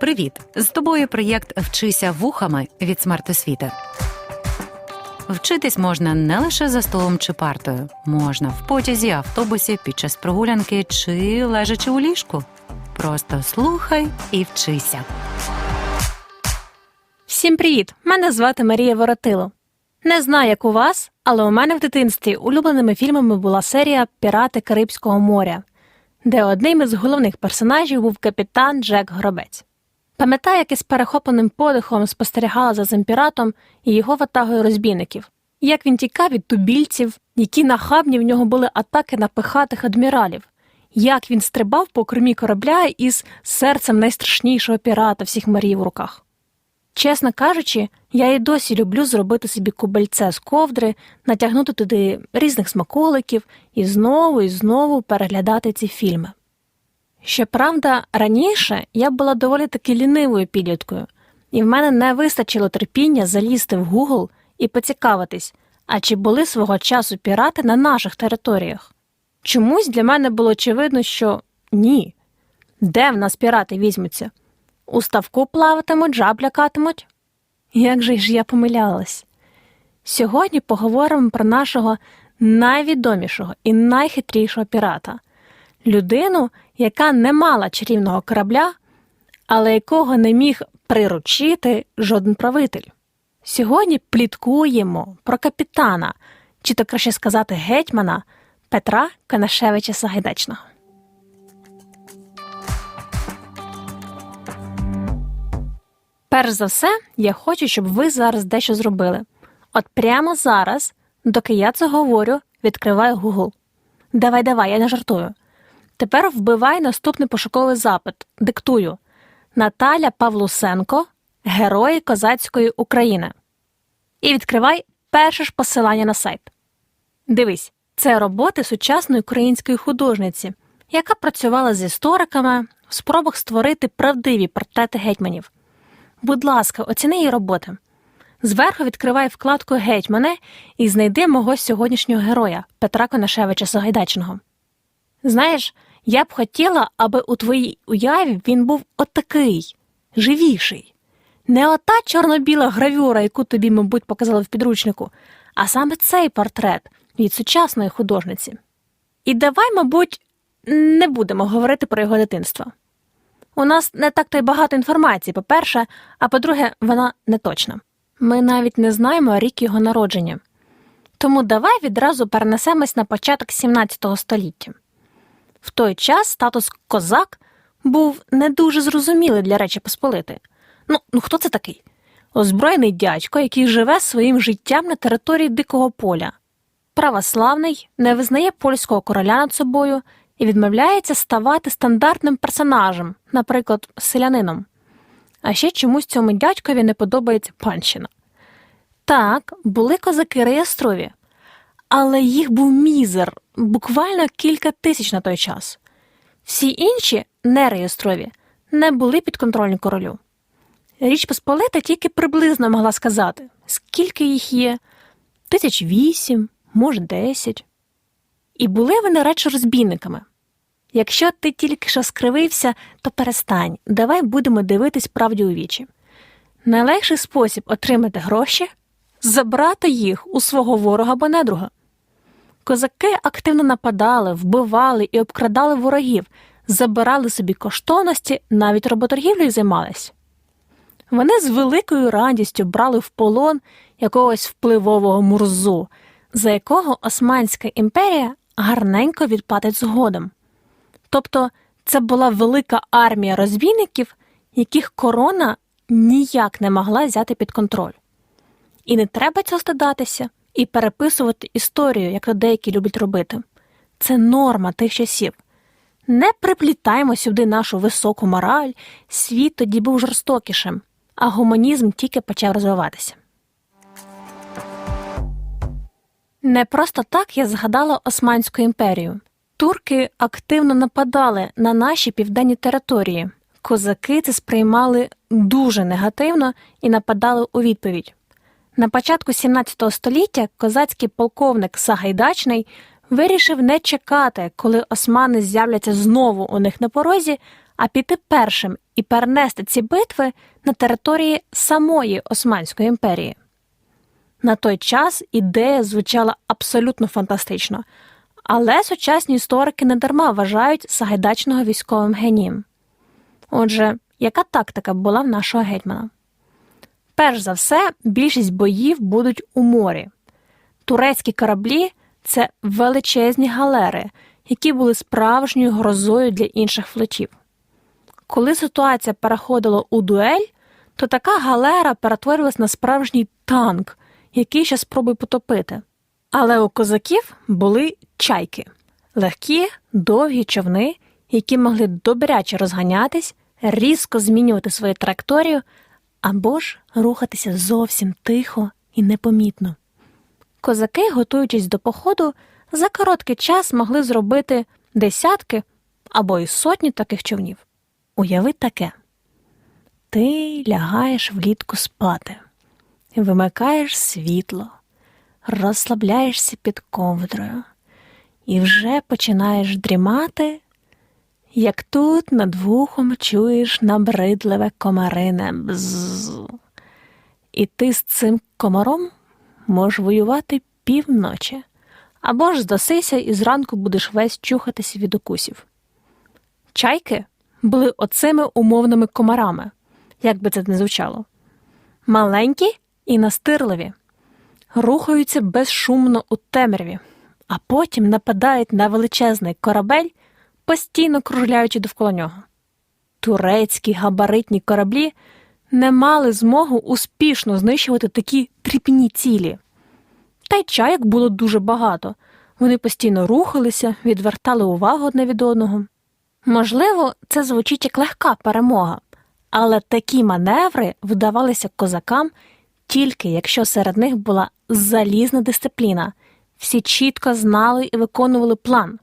Привіт! З тобою проєкт Вчися вухами від смертосвіти. Вчитись можна не лише за столом чи партою, можна в потязі, автобусі, під час прогулянки чи лежачи у ліжку. Просто слухай і вчися. Всім привіт! Мене звати Марія Воротило. Не знаю, як у вас, але у мене в дитинстві улюбленими фільмами була серія Пірати Карибського моря, де одним із головних персонажів був капітан Джек Гробець. Пам'ятаю, як із перехопленим подихом спостерігала за земпіратом і його ватагою розбійників, як він тікав від тубільців, які нахабні в нього були атаки на пихатих адміралів, як він стрибав по кормі корабля із серцем найстрашнішого пірата всіх морів у руках. Чесно кажучи, я і досі люблю зробити собі кубельце з ковдри, натягнути туди різних смаколиків і знову і знову переглядати ці фільми. Щоправда, раніше я була доволі таки лінивою підліткою, і в мене не вистачило терпіння залізти в Google і поцікавитись, а чи були свого часу пірати на наших територіях. Чомусь для мене було очевидно, що ні. Де в нас пірати візьмуться? У ставку плаватимуть, жаб лякатимуть? Як же ж я помилялась? Сьогодні поговоримо про нашого найвідомішого і найхитрішого пірата людину, яка не мала чарівного корабля, але якого не міг приручити жоден правитель. Сьогодні пліткуємо про капітана, чи то краще сказати гетьмана Петра Конашевича Сагайдачного. Перш за все, я хочу, щоб ви зараз дещо зробили. От прямо зараз, доки я це говорю, відкриваю Google. Давай, давай, я не жартую. Тепер вбивай наступний пошуковий запит. Диктую Наталя Павлусенко, Герої Козацької України. І відкривай перше ж посилання на сайт. Дивись, це роботи сучасної української художниці, яка працювала з істориками в спробах створити правдиві портрети гетьманів. Будь ласка, оціни її роботи. Зверху відкривай вкладку Гетьмане і знайди мого сьогоднішнього героя Петра Конашевича Сагайдачного. Знаєш, я б хотіла, аби у твоїй уяві він був отакий, живіший. Не ота чорно-біла гравюра, яку тобі, мабуть, показали в підручнику, а саме цей портрет від сучасної художниці. І давай, мабуть, не будемо говорити про його дитинство. У нас не так то й багато інформації, по-перше, а по-друге, вона не точна. Ми навіть не знаємо рік його народження. Тому давай відразу перенесемось на початок 17 століття. В той час статус козак був не дуже зрозумілий для Речі Посполити. Ну, ну хто це такий? Озброєний дядько, який живе своїм життям на території Дикого поля. Православний, не визнає польського короля над собою і відмовляється ставати стандартним персонажем, наприклад, селянином. А ще чомусь цьому дядькові не подобається панщина. Так, були козаки реєстрові, але їх був мізер, буквально кілька тисяч на той час. Всі інші, нереєстрові, не були підконтрольні королю. Річ Посполита тільки приблизно могла сказати, скільки їх є тисяч вісім, може, десять. І були вони радше розбійниками. Якщо ти тільки що скривився, то перестань, давай будемо дивитись правді у вічі. Найлегший спосіб отримати гроші забрати їх у свого ворога або недруга. Козаки активно нападали, вбивали і обкрадали ворогів, забирали собі коштовності, навіть роботоргівлею займались. Вони з великою радістю брали в полон якогось впливового мурзу, за якого Османська імперія гарненько відплатить згодом. Тобто це була велика армія розбійників, яких корона ніяк не могла взяти під контроль. І не треба цього стидатися і переписувати історію, як то деякі люблять робити. Це норма тих часів. Не приплітаємо сюди нашу високу мораль, світ тоді був жорстокішим, а гуманізм тільки почав розвиватися. Не просто так я згадала Османську імперію. Турки активно нападали на наші південні території. Козаки це сприймали дуже негативно і нападали у відповідь. На початку 17 століття козацький полковник Сагайдачний вирішив не чекати, коли османи з'являться знову у них на порозі, а піти першим і перенести ці битви на території самої Османської імперії. На той час ідея звучала абсолютно фантастично, але сучасні історики недарма вважають Сагайдачного військовим генієм. Отже, яка тактика була в нашого гетьмана? Перш за все, більшість боїв будуть у морі. Турецькі кораблі це величезні галери, які були справжньою грозою для інших флотів. Коли ситуація переходила у дуель, то така галера перетворювалась на справжній танк, який ще спробує потопити. Але у козаків були чайки легкі, довгі човни, які могли добряче розганятись, різко змінювати свою траєкторію або ж рухатися зовсім тихо і непомітно. Козаки, готуючись до походу, за короткий час могли зробити десятки або й сотні таких човнів. Уяви таке: ти лягаєш влітку спати, вимикаєш світло, розслабляєшся під ковдрою і вже починаєш дрімати, як тут над вухом чуєш набридливе комарине бзз. І ти з цим комаром можеш воювати півночі, або ж здасися і зранку будеш весь чухатися від укусів. Чайки були оцими умовними комарами, як би це не звучало. Маленькі і настирливі, рухаються безшумно у темряві, а потім нападають на величезний корабель, постійно кружляючи довкола нього. Турецькі габаритні кораблі не мали змогу успішно знищувати такі тріпні цілі. Та й чаяк було дуже багато. Вони постійно рухалися, відвертали увагу одне від одного. Можливо, це звучить як легка перемога, але такі маневри вдавалися козакам тільки якщо серед них була залізна дисципліна, всі чітко знали і виконували план.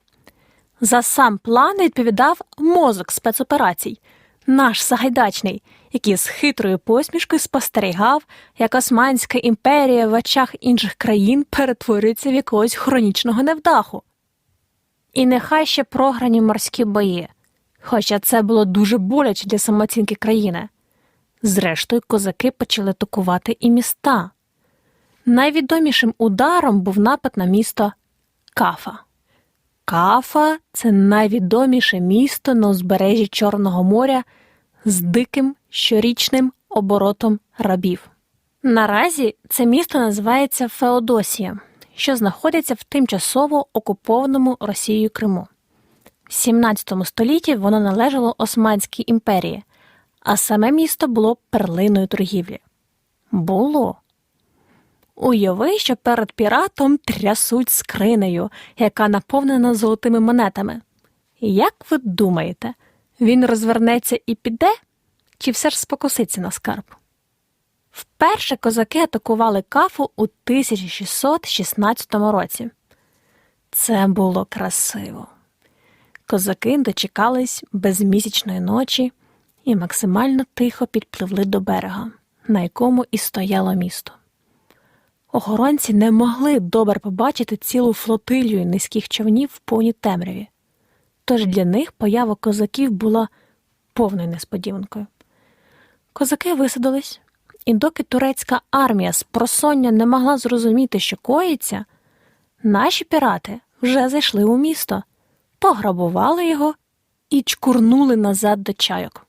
За сам план відповідав мозок спецоперацій, наш Сагайдачний, який з хитрою посмішкою спостерігав, як Османська імперія в очах інших країн перетворюється в якогось хронічного невдаху. І нехай ще програні морські бої, хоча це було дуже боляче для самооцінки країни. Зрештою, козаки почали атакувати і міста. Найвідомішим ударом був напад на місто Кафа. Кафа це найвідоміше місто на узбережжі Чорного моря з диким щорічним оборотом рабів. Наразі це місто називається Феодосія, що знаходиться в тимчасово окупованому Росією Криму. В 17 столітті воно належало Османській імперії, а саме місто було перлиною торгівлі. Було. Уяви, що перед піратом трясуть скринею, яка наповнена золотими монетами. Як ви думаєте, він розвернеться і піде, чи все ж спокуситься на скарб? Вперше козаки атакували кафу у 1616 році. Це було красиво. Козаки дочекались безмісячної ночі і максимально тихо підпливли до берега, на якому і стояло місто. Охоронці не могли добре побачити цілу флотилію низьких човнів в повній темряві, тож для них поява козаків була повною несподіванкою. Козаки висадились, і доки турецька армія з просоння не могла зрозуміти, що коїться, наші пірати вже зайшли у місто, пограбували його і чкурнули назад до чайок.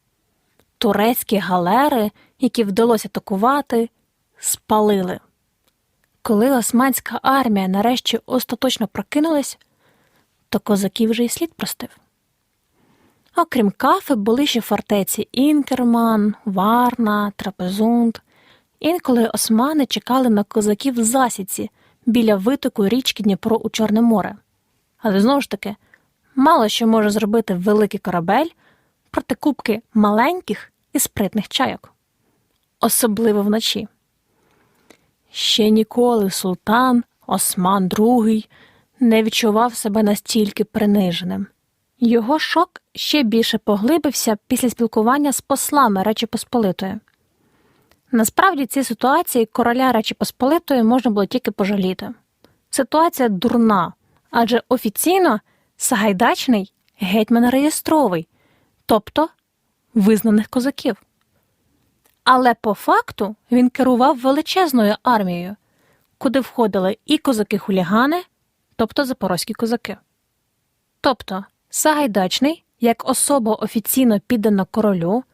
Турецькі галери, які вдалося атакувати, спалили. Коли османська армія нарешті остаточно прокинулась, то козаків вже й слід простив. Окрім кафи, були ще фортеці Інкерман, Варна, Трапезунд. Інколи османи чекали на козаків в засідці біля витоку річки Дніпро у Чорне море. Але знову ж таки, мало що може зробити великий корабель проти кубки маленьких і спритних чайок, особливо вночі. Ще ніколи султан Осман II не відчував себе настільки приниженим. Його шок ще більше поглибився після спілкування з послами Речі Посполитої. Насправді, ці ситуації короля Речі Посполитої можна було тільки пожаліти. Ситуація дурна, Адже офіційно Сагайдачний гетьман реєстровий, тобто визнаних козаків. Але по факту він керував величезною армією, куди входили і козаки-хулігани, тобто запорозькі козаки. Тобто Сагайдачний, як особа офіційно піддана королю,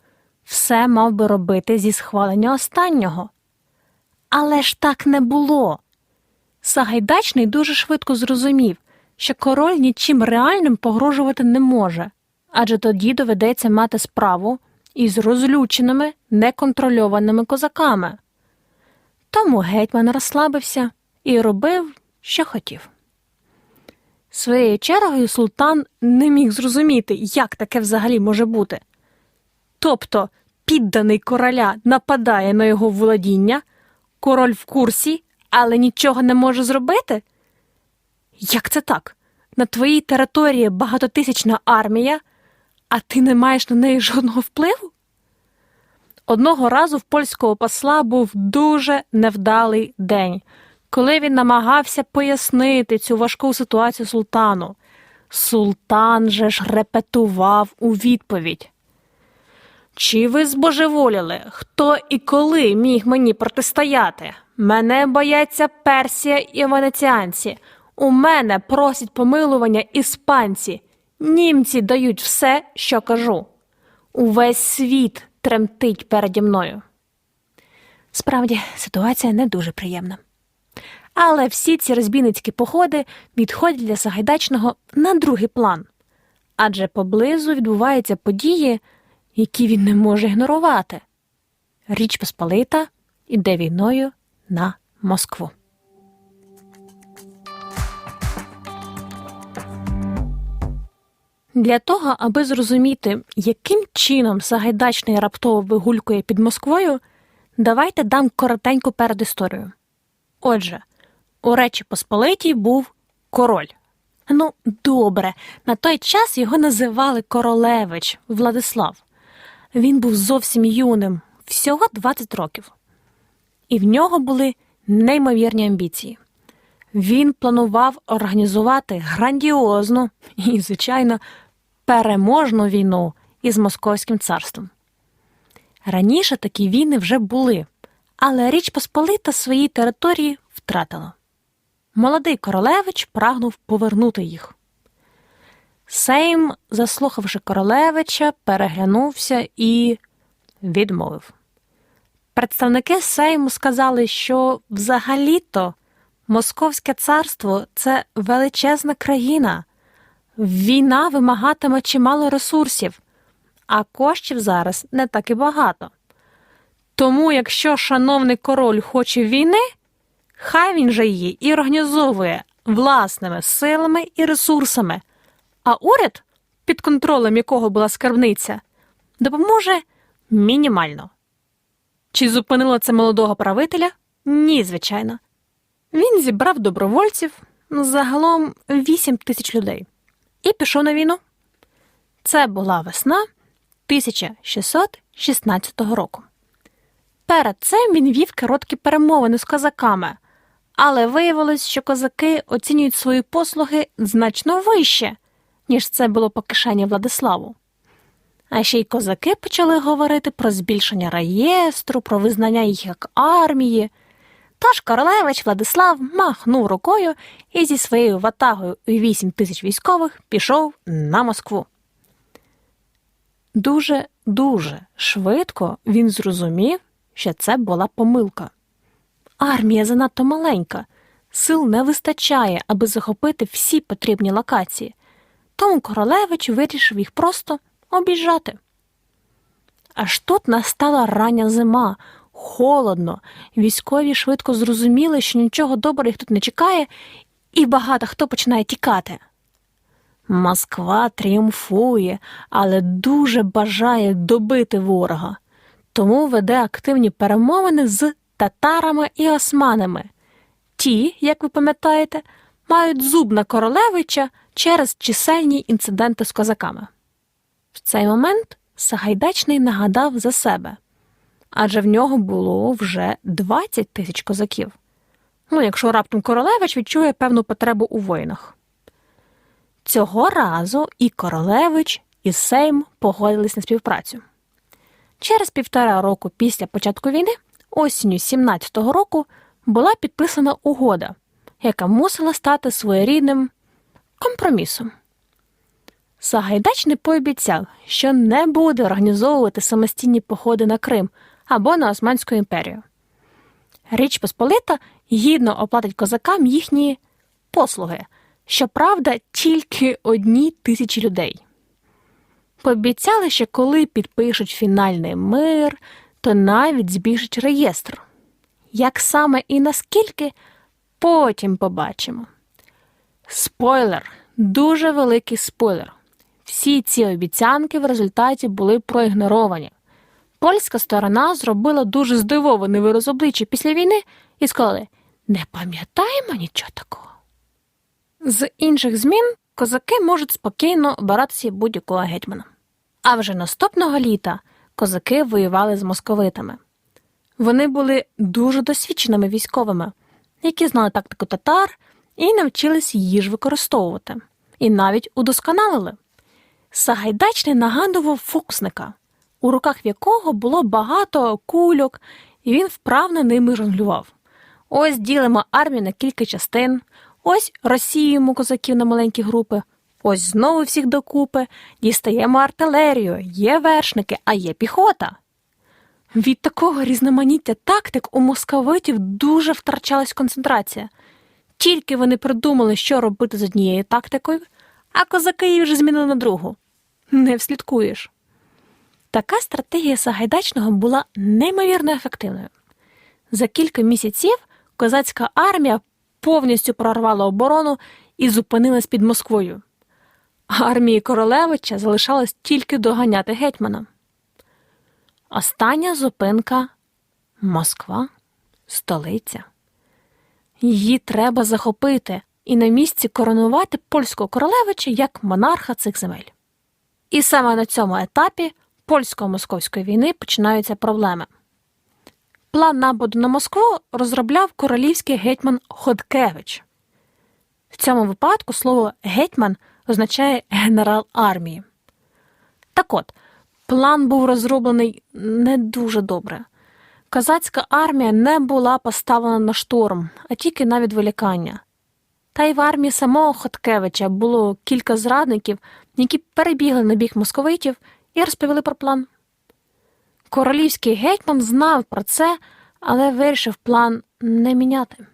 все мав би робити зі схвалення останнього. Але ж так не було. Сагайдачний дуже швидко зрозумів, що король нічим реальним погрожувати не може, адже тоді доведеться мати справу із розлюченими, неконтрольованими козаками. Тому гетьман розслабився і робив, що хотів. Своєю чергою султан не міг зрозуміти, як таке взагалі може бути. Тобто, підданий короля нападає на його володіння, король в курсі, але нічого не може зробити? Як це так? На твоїй території багатотисячна армія, а ти не маєш на неї жодного впливу? Одного разу в польського посла був дуже невдалий день, коли він намагався пояснити цю важку ситуацію султану. Султан же ж репетував у відповідь. Чи ви збожеволіли? Хто і коли міг мені протистояти? Мене бояться Персія і венеціанці. У мене просять помилування іспанці. Німці дають все, що кажу. Увесь світ тремтить переді мною. Справді, ситуація не дуже приємна. Але всі ці розбійницькі походи відходять для Сагайдачного на другий план. Адже поблизу відбуваються події, які він не може ігнорувати. Річ Посполита іде війною на Москву. Для того, аби зрозуміти, яким чином Сагайдачний раптово вигулькує під Москвою, давайте дам коротеньку передісторію. Отже, у Речі Посполитій був король. Ну, добре, на той час його називали королевич Владислав. Він був зовсім юним, всього 20 років. І в нього були неймовірні амбіції. Він планував організувати грандіозну і, звичайно, переможну війну із Московським царством. Раніше такі війни вже були, але Річ Посполита свої території втратила. Молодий королевич прагнув повернути їх. Сейм, заслухавши королевича, переглянувся і відмовив. Представники Сейму сказали, що взагалі-то Московське царство це величезна країна. Війна вимагатиме чимало ресурсів, а коштів зараз не так і багато. Тому, якщо шановний король хоче війни, хай він же її і організовує власними силами і ресурсами, а уряд, під контролем якого була скарбниця, допоможе мінімально. Чи зупинило це молодого правителя? Ні, звичайно. Він зібрав добровольців загалом 8 тисяч людей і пішов на війну. Це була весна 1616 року. Перед цим він вів короткі перемовини з козаками, але виявилось, що козаки оцінюють свої послуги значно вище, ніж це було по кишені Владиславу. А ще й козаки почали говорити про збільшення реєстру, про визнання їх як армії. Тож королевич Владислав махнув рукою і зі своєю ватагою у вісім тисяч військових пішов на Москву. Дуже дуже швидко він зрозумів, що це була помилка. Армія занадто маленька, сил не вистачає, аби захопити всі потрібні локації, тому королевич вирішив їх просто обіжати. Аж тут настала рання зима, холодно, військові швидко зрозуміли, що нічого доброго їх тут не чекає, і багато хто починає тікати. Москва тріумфує, але дуже бажає добити ворога, тому веде активні перемовини з татарами і османами. Ті, як ви пам'ятаєте, мають зуб на королевича через чисельні інциденти з козаками. В цей момент Сагайдачний нагадав за себе адже в нього було вже 20 тисяч козаків. Ну, якщо раптом королевич відчує певну потребу у воїнах. Цього разу і Королевич, і Сейм погодились на співпрацю. Через півтора року після початку війни, осінню 17-го року, була підписана угода, яка мусила стати своєрідним компромісом. Сагайдачний пообіцяв, що не буде організовувати самостійні походи на Крим або на Османську імперію. Річ Посполита гідно оплатить козакам їхні послуги, щоправда, тільки одній тисячі людей. Пообіцяли, що коли підпишуть фінальний мир, то навіть збільшать реєстр. Як саме і наскільки, потім побачимо. Спойлер, дуже великий спойлер. Всі ці обіцянки в результаті були проігноровані. Польська сторона зробила дуже здивований вираз обличчя після війни і сказали: не пам'ятаємо нічого такого. З інших змін козаки можуть спокійно обиратися будь-якого гетьмана. А вже наступного літа козаки воювали з московитами. Вони були дуже досвідченими військовими, які знали тактику татар і навчились її ж використовувати, і навіть удосконалили. Сагайдачний нагадував фокусника, у руках якого було багато кульок, і він вправно ними жонглював. Ось ділимо армію на кілька частин, ось розсіюємо козаків на маленькі групи, ось знову всіх докупи, дістаємо артилерію, є вершники, а є піхота. Від такого різноманіття тактик у московитів дуже втрачалась концентрація. Тільки вони придумали, що робити з однією тактикою, а козаки її вже змінили на другу. Не вслідкуєш. Така стратегія Сагайдачного була неймовірно ефективною. За кілька місяців козацька армія повністю прорвала оборону і зупинилась під Москвою. Армії Королевича залишалось тільки доганяти гетьмана. Остання зупинка Москва, столиця. Її треба захопити і на місці коронувати польського королевича як монарха цих земель. І саме на цьому етапі польсько-московської війни починаються проблеми. План нападу на Москву розробляв королівський гетьман Ходкевич. В цьому випадку слово гетьман означає генерал армії. Так от, план був розроблений не дуже добре. Козацька армія не була поставлена на штурм, а тільки на відволікання. Та й в армії самого Хоткевича було кілька зрадників, які перебігли на бік московитів і розповіли про план. Королівський гетьман знав про це, але вирішив план не міняти.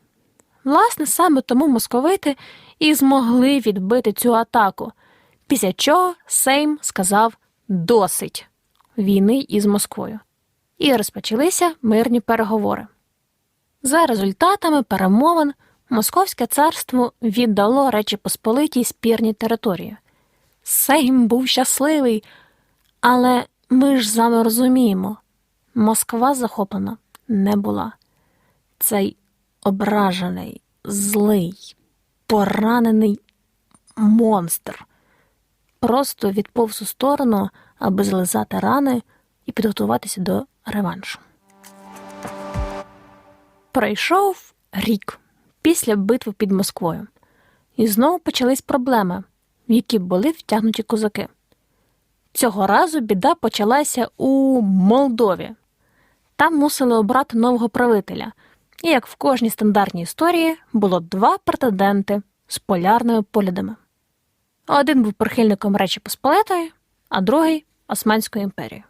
Власне, саме тому московити і змогли відбити цю атаку, після чого Сейм сказав досить війни із Москвою. І розпочалися мирні переговори. За результатами перемовин Московське царство віддало Речі Посполитій спірні території. Сейм був щасливий, але ми ж з вами розуміємо, Москва захоплена не була. Цей ображений, злий, поранений монстр просто відповз у сторону, аби злизати рани і підготуватися до реваншу. Пройшов рік після битви під Москвою, і знову почались проблеми, в які були втягнуті козаки. Цього разу біда почалася у Молдові. Там мусили обрати нового правителя, і, як в кожній стандартній історії, було два претенденти з полярними поглядами. Один був прихильником Речі Посполитої, а другий Османської імперії.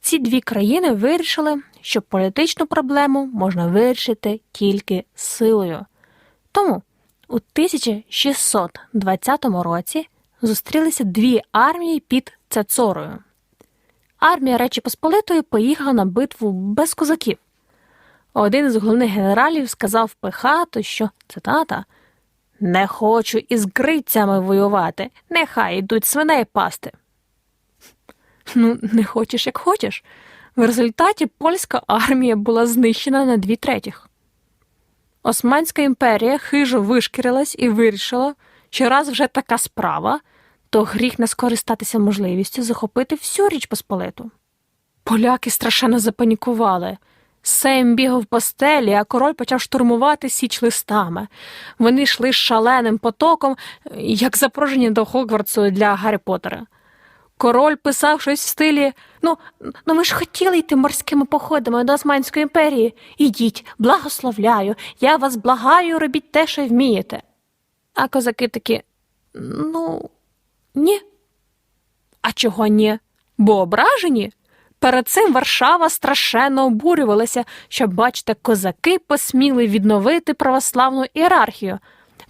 Ці дві країни вирішили, що політичну проблему можна вирішити тільки силою. Тому у 1620 році зустрілися дві армії під Цецорою. Армія Речі Посполитої поїхала на битву без козаків. Один з головних генералів сказав пихато, що цитата Не хочу із грицями воювати, нехай йдуть свиней пасти. Ну, не хочеш, як хочеш. В результаті польська армія була знищена на дві третіх. Османська імперія хижо вишкірилась і вирішила, що раз вже така справа, то гріх не скористатися можливістю захопити всю річ Посполиту. Поляки страшенно запанікували. Сейм бігав по стелі, а король почав штурмувати січ листами. Вони йшли шаленим потоком, як запрошені до Хогвартсу для Гаррі Поттера. Король писав щось в стилі: ну, ну ви ж хотіли йти морськими походами до Османської імперії. Ідіть, благословляю, я вас благаю, робіть те, що вмієте. А козаки такі: ну, ні. А чого ні? Бо ображені? Перед цим Варшава страшенно обурювалася, що, бачите, козаки посміли відновити православну ієрархію,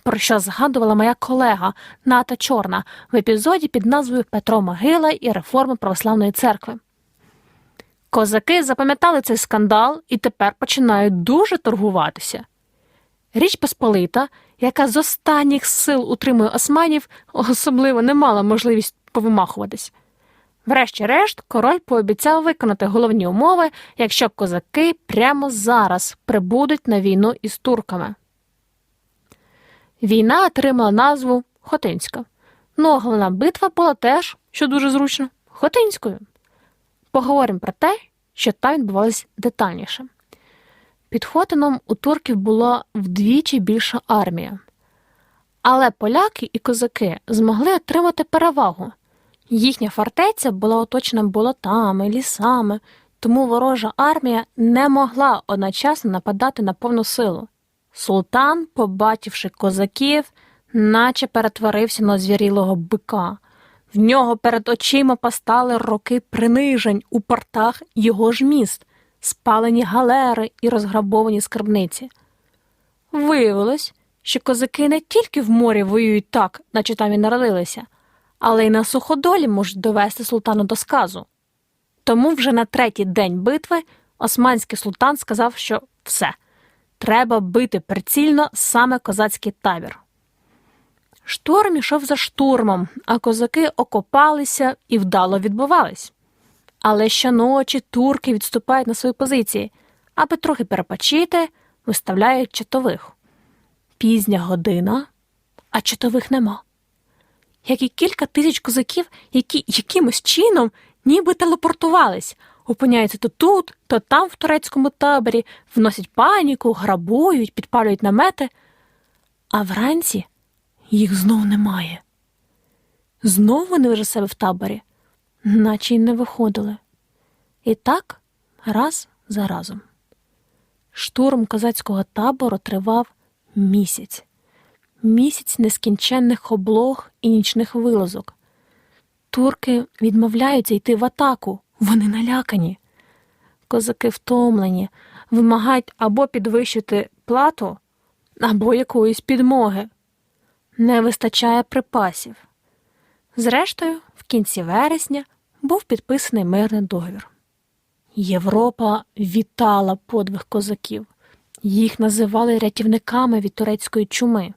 про що згадувала моя колега Ната Чорна в епізоді під назвою Петро Могила і реформи православної церкви. Козаки запам'ятали цей скандал і тепер починають дуже торгуватися. Річ Посполита, яка з останніх сил утримує османів, особливо не мала можливість повимахуватись. Врешті-решт, король пообіцяв виконати головні умови, якщо козаки прямо зараз прибудуть на війну із турками. Війна отримала назву Хотинська. Ну, головна битва була теж, що дуже зручно, Хотинською. Поговоримо про те, що там відбувалось детальніше. Під Хотином у турків була вдвічі більша армія. Але поляки і козаки змогли отримати перевагу. Їхня фортеця була оточена болотами, лісами, тому ворожа армія не могла одночасно нападати на повну силу. Султан, побачивши козаків, наче перетворився на звірілого бика. В нього перед очима постали роки принижень у портах його ж міст, спалені галери і розграбовані скарбниці. Виявилось, що козаки не тільки в морі воюють так, наче там і народилися, але й на суходолі можуть довести султану до сказу. Тому вже на третій день битви османський султан сказав, що все, треба бити прицільно саме козацький табір. Штурм ішов за штурмом, а козаки окопалися і вдало відбувались. Але щоночі турки відступають на свої позиції, аби трохи перепочити, виставляють чатових. Пізня година, а чатових нема. Як і кілька тисяч козаків, які якимось чином ніби телепортувались, опиняються то тут, то там в турецькому таборі, вносять паніку, грабують, підпалюють намети, а вранці їх знов немає. Знов вони вже себе в таборі, наче й не виходили. І так раз за разом. Штурм козацького табору тривав місяць, місяць нескінченних облог і нічних вилазок. Турки відмовляються йти в атаку, вони налякані. Козаки втомлені, вимагають або підвищити плату, або якоїсь підмоги. Не вистачає припасів. Зрештою, кінці вересня був підписаний мирний договір. Європа вітала подвиг козаків. Їх називали рятівниками від турецької чуми.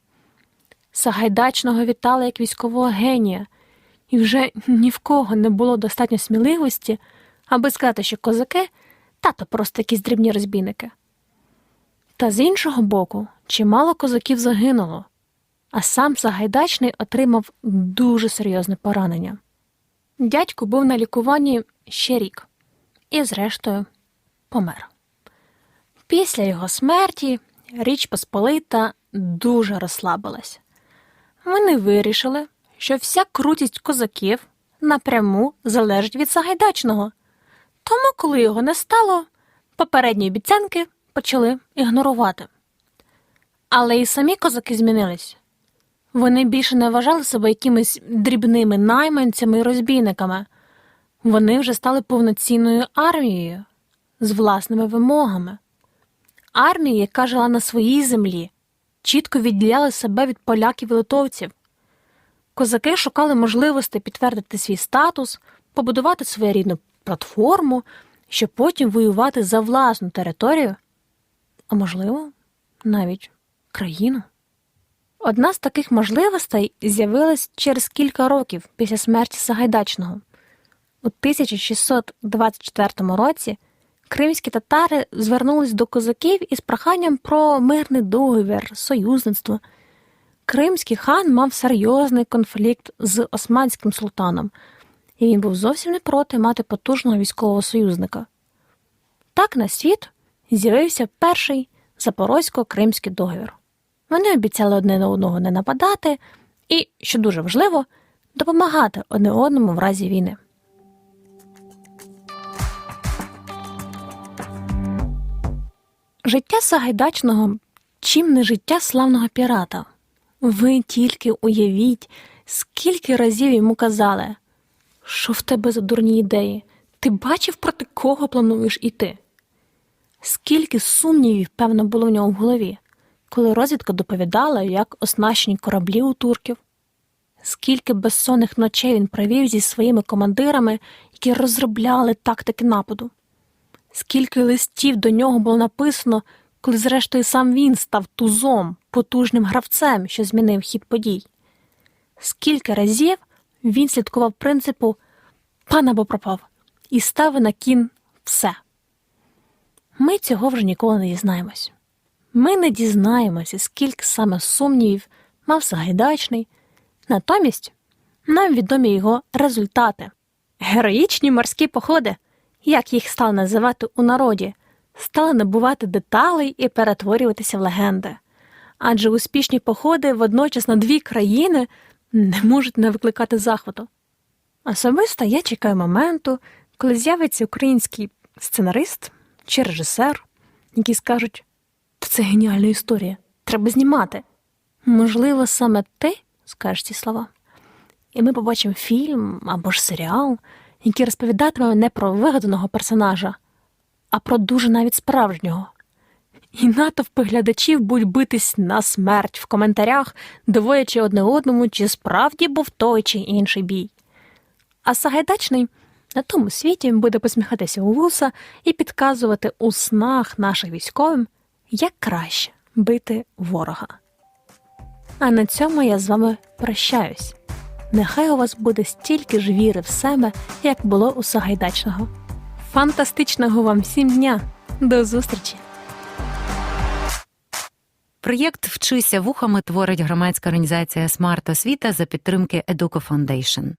Сагайдачного вітали як військового генія, і вже ні в кого не було достатньо сміливості, аби сказати, що козаки тато просто якісь дрібні розбійники. Та з іншого боку, чимало козаків загинуло, а сам Сагайдачний отримав дуже серйозне поранення. Дядько був на лікуванні ще рік і, зрештою, помер. Після його смерті Річ Посполита дуже розслабилась. Вони вирішили, що вся крутість козаків напряму залежить від Сагайдачного. Тому, коли його не стало, попередні обіцянки почали ігнорувати. Але і самі козаки змінились. Вони більше не вважали себе якимись дрібними найманцями і розбійниками. Вони вже стали повноцінною армією з власними вимогами. Армія, яка жила на своїй землі, чітко відділяли себе від поляків і литовців. Козаки шукали можливості підтвердити свій статус, побудувати своєрідну платформу, щоб потім воювати за власну територію, а можливо, навіть країну. Одна з таких можливостей з'явилась через кілька років після смерті Сагайдачного. У 1624 році кримські татари звернулись до козаків із проханням про мирний договір, союзництво. Кримський хан мав серйозний конфлікт з османським султаном, і він був зовсім не проти мати потужного військового союзника. Так на світ з'явився перший запорозько-кримський договір. Вони обіцяли одне на одного не нападати і, що дуже важливо, допомагати одне одному в разі війни. Життя Сагайдачного чим не життя славного пірата. Ви тільки уявіть, скільки разів йому казали, що в тебе за дурні ідеї, ти бачив, проти кого плануєш іти? Скільки сумнівів, певно, було в нього в голові, коли розвідка доповідала, як оснащені кораблі у турків, скільки безсонних ночей він провів зі своїми командирами, які розробляли тактики нападу, скільки листів до нього було написано, коли, зрештою, сам він став тузом, потужним гравцем, що змінив хід подій. Скільки разів він слідкував принципу пан або пропав і ставив на кін все. Ми цього вже ніколи не дізнаємось. Ми не дізнаємося, скільки саме сумнівів мав Сагайдачний. Натомість нам відомі його результати. Героїчні морські походи, як їх стали називати у народі, стали набувати деталей і перетворюватися в легенди. Адже успішні походи водночас на дві країни не можуть не викликати захвату. Особисто я чекаю моменту, коли з'явиться український сценарист чи режисер, які скажуть, та це геніальна історія, треба знімати. Можливо, саме ти скажеш ці слова. І ми побачимо фільм або ж серіал, який розповідатиме не про вигаданого персонажа, а про дуже навіть справжнього. І натовпи глядачів будуть битись на смерть в коментарях, доводячи одне одному, чи справді був той чи інший бій. А Сагайдачний на тому світі буде посміхатися у вуса і підказувати у снах наших військовим, як краще бити ворога. А на цьому я з вами прощаюсь. Нехай у вас буде стільки ж віри в себе, як було у Сагайдачного. Фантастичного вам всім дня! До зустрічі! Проєкт Вчися вухами творить громадська організація Смарт Освіта за підтримки Educo Foundation.